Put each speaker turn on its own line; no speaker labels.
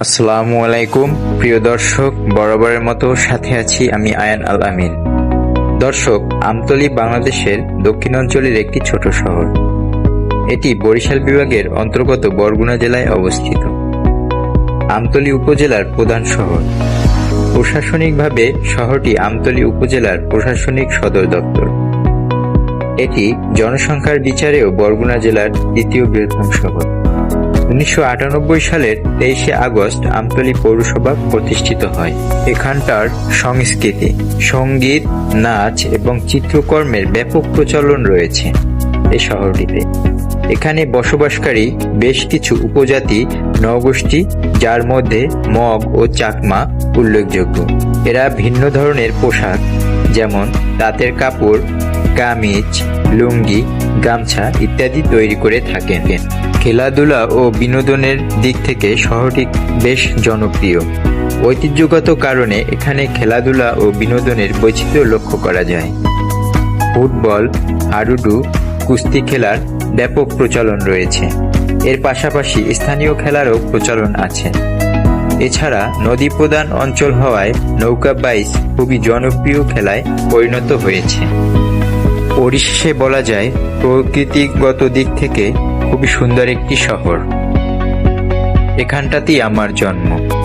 আসসালামু আলাইকুম, প্রিয় দর্শক, বরাবরের মতো সাথে আছি আমি আয়ান আল আমিন। দর্শক, আমতলী বাংলাদেশের দক্ষিণাঞ্চলের একটি ছোট শহর। এটি বরিশাল বিভাগের অন্তর্গত বরগুনা জেলায় অবস্থিত। আমতলী উপজেলার প্রধান শহর। প্রশাসনিকভাবে শহরটি আমতলী উপজেলার প্রশাসনিক সদর দপ্তর। এটি জনসংখ্যার বিচারেও বরগুনা জেলার দ্বিতীয় বৃহত্তম শহর। উনিশশো আটানব্বই সালের তেইশে আগস্ট আমতলী পৌরসভা প্রতিষ্ঠিত হয়। এখানটার সংস্কৃতি, সংগীত, নাচ এবং চিত্রকর্মের ব্যাপক প্রচলন রয়েছে এই শহরটিতে। এখানে বসবাসকারী বেশ কিছু উপজাতি, নগোষ্ঠী, যার মধ্যে মগ ও চাকমা উল্লেখযোগ্য। এরা ভিন্ন ধরনের পোশাক, যেমন তাঁতের কাপড় কামিজ, লুঙ্গি, গামছা ইত্যাদি তৈরি করে থাকেন। খেলাধুলা ও বিনোদনের দিক থেকে শহরটি বেশ জনপ্রিয়। ঐতিহ্যগত কারণে এখানে খেলাধুলা ও বিনোদনের বৈচিত্র্য লক্ষ্য করা যায়। ফুটবল, হাডুডু, কুস্তি খেলার ব্যাপক প্রচলন রয়েছে। এর পাশাপাশি স্থানীয় খেলারও প্রচলন আছে। এছাড়া নদী প্রধান অঞ্চল হওয়ায় নৌকা বাইস খুবই জনপ্রিয় খেলায় পরিণত হয়েছে। পরিশেষে বলা যায় প্রকৃতিগত দিক থেকে খুবই সুন্দর একটি শহর। এখানটাতেই আমার জন্ম।